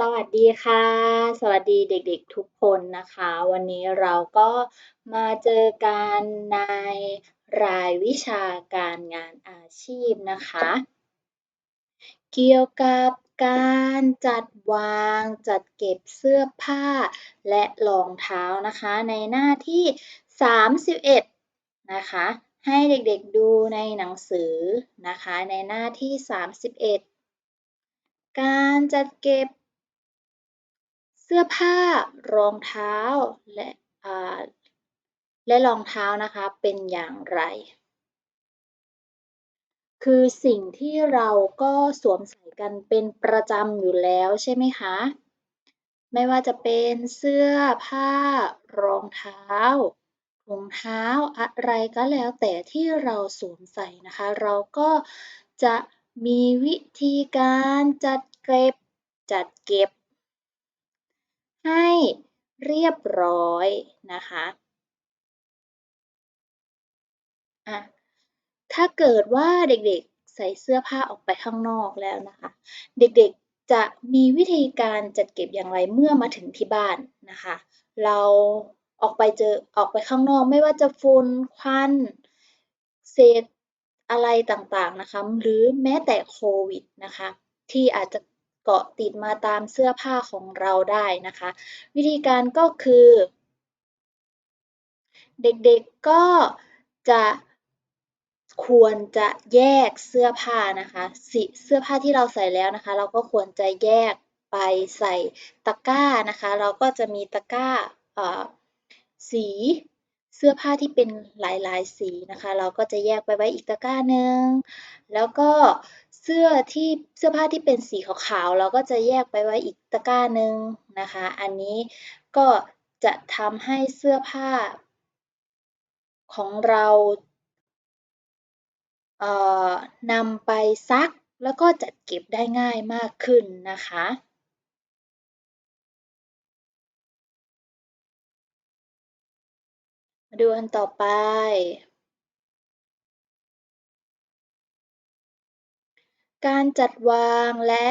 สวัสดีค่ะ สวัสดีเด็กๆทุกคนนะคะ วันนี้เราก็มาเจอกันในรายวิชาการงานอาชีพนะคะ เกี่ยวกับการจัดวางจัดเก็บเสื้อผ้าและรองเท้านะคะ ในหน้าที่ 31 นะคะ ให้เด็กๆดูในหนังสือนะคะ ในหน้าที่ 31 การจัดเก็บ เสื้อผ้ารองเท้าและและรองเท้านะคะเป็นอย่างไร คือสิ่งที่เราก็สวมใส่กันเป็นประจำอยู่แล้วใช่ไหมคะ ไม่ว่าจะเป็นเสื้อผ้ารองเท้ารองเท้าอะไรก็แล้วแต่ที่เราสวมใส่นะคะ เราก็จะมีวิธีการจัดเก็บจัดเก็บ ให้เรียบร้อยนะคะอะถ้าเกิดว่าเด็กๆใส่เสื้อผ้าออกไปข้างนอกแล้วนะคะ เด็กๆจะมีวิธีการจัดเก็บอย่างไรเมื่อมาถึงที่บ้านนะคะ เราออกไปเจอออกไปข้างนอกไม่ว่าจะฝุ่นควันเศษอะไรต่างๆนะคะ หรือแม้แต่โควิดนะคะ ที่อาจจะ เกาะติดมาตามเสื้อผ้าของเราได้นะคะ วิธีการก็คือ เด็กๆก็จะควรจะแยกเสื้อผ้านะคะสีเสื้อผ้าที่เราใส่แล้วนะคะ เราก็ควรจะแยกไปใส่ตะกร้านะคะ เราก็จะมีตะกร้าสีเสื้อผ้าที่เป็นหลายๆ สีนะคะ เราก็จะแยกไปไว้อีกตะกร้าหนึ่งแล้วก็ เสื้อที่เสื้อผ้าที่เป็นสีขาวๆ เราก็จะแยกไปไว้อีกตะกร้าหนึ่งนะคะ อันนี้ก็จะทำให้เสื้อผ้าของเราเอานำไปซักแล้วก็จัดเก็บได้ง่ายมากขึ้นนะคะ มาดูอันต่อไป การจัดวางและ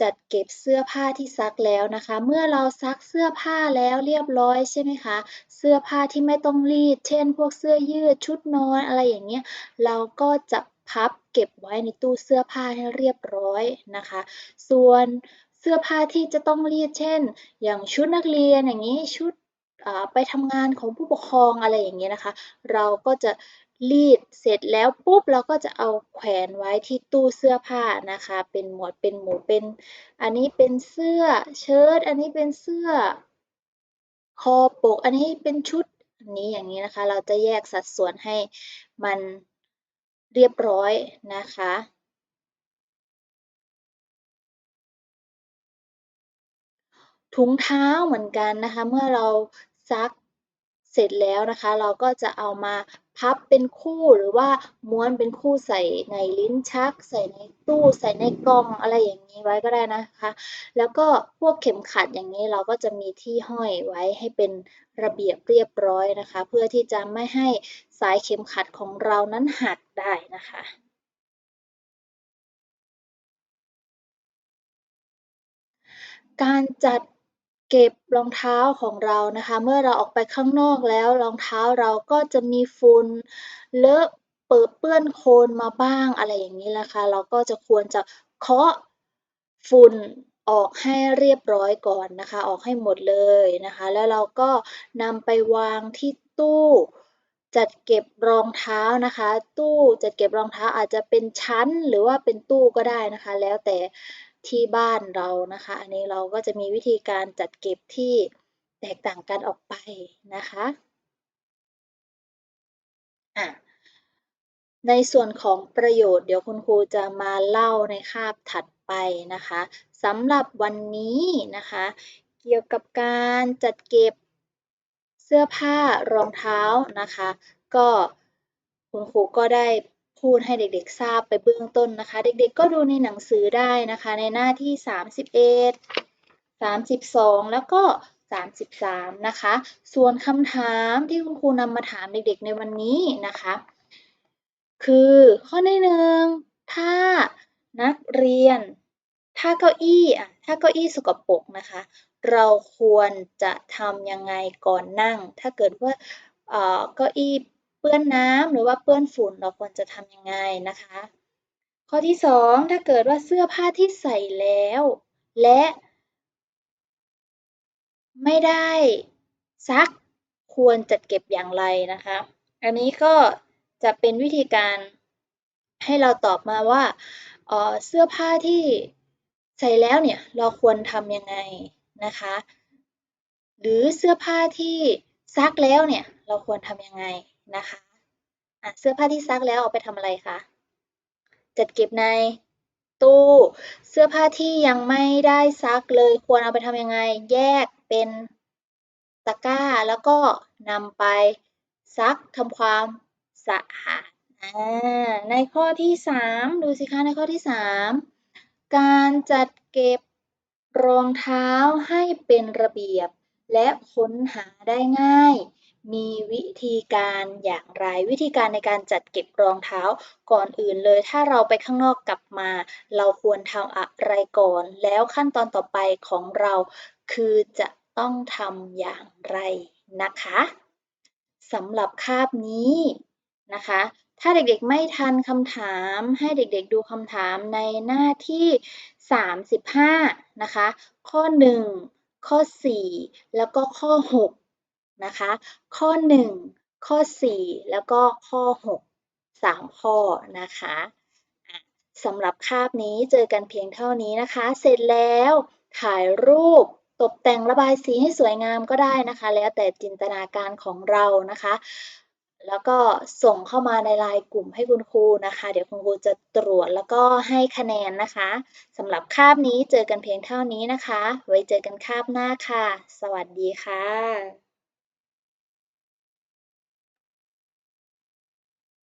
จัดเก็บเสื้อผ้าที่ซักแล้วนะคะ เมื่อเราซักเสื้อผ้าแล้วเรียบร้อยใช่ไหมคะ เสื้อผ้าที่ไม่ต้องรีด เช่น พวกเสื้อยืดชุดนอนอะไรอย่างเงี้ย เราก็จะพับเก็บไว้ในตู้เสื้อผ้าให้เรียบร้อยนะคะ ส่วนเสื้อผ้าที่จะต้องรีด เช่น อย่างชุดนักเรียนอย่างนี้ชุดไปทำงานของผู้ปกครองอะไรอย่างเงี้ยนะคะ เราก็จะ รีดเสร็จแล้วปุ๊บเราก็จะเอาแขวนไว้ที่ตู้เสื้อผ้านะคะ เป็นหมวดเป็นหมู่เป็น อันนี้เป็นเสื้อเชิ้ตอันนี้เป็นเสื้อ คอปก อันนี้เป็นชุดอันนี้อย่างนี้นะคะ เราจะแยกสัดส่วนให้มันเรียบร้อยนะคะถุงเท้าเหมือนกันนะคะ เมื่อเราซัก เสร็จแล้วนะคะ เราก็จะเอามาพับเป็นคู่หรือว่าม้วนเป็นคู่ใส่ในลิ้นชัก ใส่ในตู้ใส่ในกล่องอะไรอย่างนี้ไว้ก็ได้นะคะ แล้วก็พวกเข็มขัดอย่างนี้เราก็จะมีที่ห้อยไว้ให้เป็นระเบียบเรียบร้อยนะคะ เพื่อที่จะไม่ให้สายเข็มขัดของเรานั้นหักได้นะคะการจัด เก็บรองเท้าของเรานะคะ เมื่อเราออกไปข้างนอกแล้วรองเท้าเราก็จะมีฝุ่นเลอะเปิดเปื้อนโคลนมาบ้างอะไรอย่างนี้นะคะ เราก็จะควรจะเคาะฝุ่นออกให้เรียบร้อยก่อนนะคะ ออกให้หมดเลยนะคะ แล้วเราก็นำไปวางที่ตู้จัดเก็บรองเท้านะคะ ตู้จัดเก็บรองเท้าอาจจะเป็นชั้นหรือว่าเป็นตู้ก็ได้นะคะ แล้วแต่ ที่บ้านเรานะคะ อันนี้เราก็จะมีวิธีการจัดเก็บที่แตกต่างกันออกไปนะคะะในส่วนของประโยชน์เดี๋ยวคุณครูจะมาเล่าในคาบถัดไปนะคะสำหรับวันนี้นะคะ เกี่ยวกับการจัดเก็บเสื้อผ้ารองเท้านะคะ ก็คุณครูก็ได้ พูดให้เด็กๆทราบไปเบื้องต้นนะคะ เด็กๆก็ดูในหนังสือได้นะคะ ในหน้าที่ 31 32 แล้วก็ 33 นะคะ ส่วนคำถามที่คุณครูนำมาถามเด็กๆในวันนี้นะคะ คือข้อที่หนึ่งถ้านักเรียน ถ้าเก้าอี้อะถ้าถ้าเก้าอี้สกปรกนะคะ เราควรจะทำยังไงก่อนนั่ง ถ้าเกิดว่าเก้าอี้ เปื้อนน้ำหรือว่าเปื้อนฝุ่นเราควรจะทำยังไงนะคะ ข้อที่ 2 ถ้าเกิดว่าเสื้อผ้าที่ใส่แล้ว และ ไม่ได้ซักควรจัดเก็บอย่างไรนะคะ อันนี้ก็จะเป็นวิธีการให้เราตอบมาว่าเสื้อผ้าที่ใส่แล้วเนี่ยเราควรทำยังไงนะคะ หรือเสื้อผ้าที่ซักแล้วเนี่ยเราควรทำยังไง นะคะะเสื้อผ้าที่ซักแล้วเอาไปทำอะไรคะจัดเก็บในตู้เสื้อผ้าที่ยังไม่ได้ซักเลยควรเอาไปทำยังไง แยกเป็นตะกร้าแล้วก็นำไปซักทำความสะอาดในข้อที่ 3 ดูสิคะในข้อที่ 3 การจัดเก็บรองเท้าให้เป็นระเบียบ และค้นหาได้ง่าย มีวิธีการอย่างไร วิธีการในการจัดเก็บรองเท้าก่อนอื่นเลย ถ้าเราไปข้างนอกกลับมา เราควรทำอะไรก่อน แล้วขั้นตอนต่อไปของเราคือจะต้องทำอย่างไรนะคะสำหรับคาบนี้นะคะ ถ้าเด็กๆไม่ทันคำถาม ให้เด็กๆดูคำถามในหน้าที่ 35 นะคะ ข้อ 1 ข้อ 4 แล้วก็ข้อ 6 นะคะ ข้อ 1 ข้อ 4 แล้วก็ข้อ 6 3 ข้อนะคะสำหรับคาบนี้เจอกันเพียงเท่านี้นะคะ เสร็จแล้วถ่ายรูปตกแต่งระบายสีให้สวยงามก็ได้นะคะ แล้วแต่จินตนาการของเรานะคะ แล้วก็ส่งเข้ามาในไลน์กลุ่มให้คุณครูนะคะ เดี๋ยวคุณครูจะตรวจแล้วก็ให้คะแนนนะคะสำหรับคาบนี้เจอกันเพียงเท่านี้นะคะ ไว้เจอกันคาบหน้าค่ะ สวัสดีค่ะ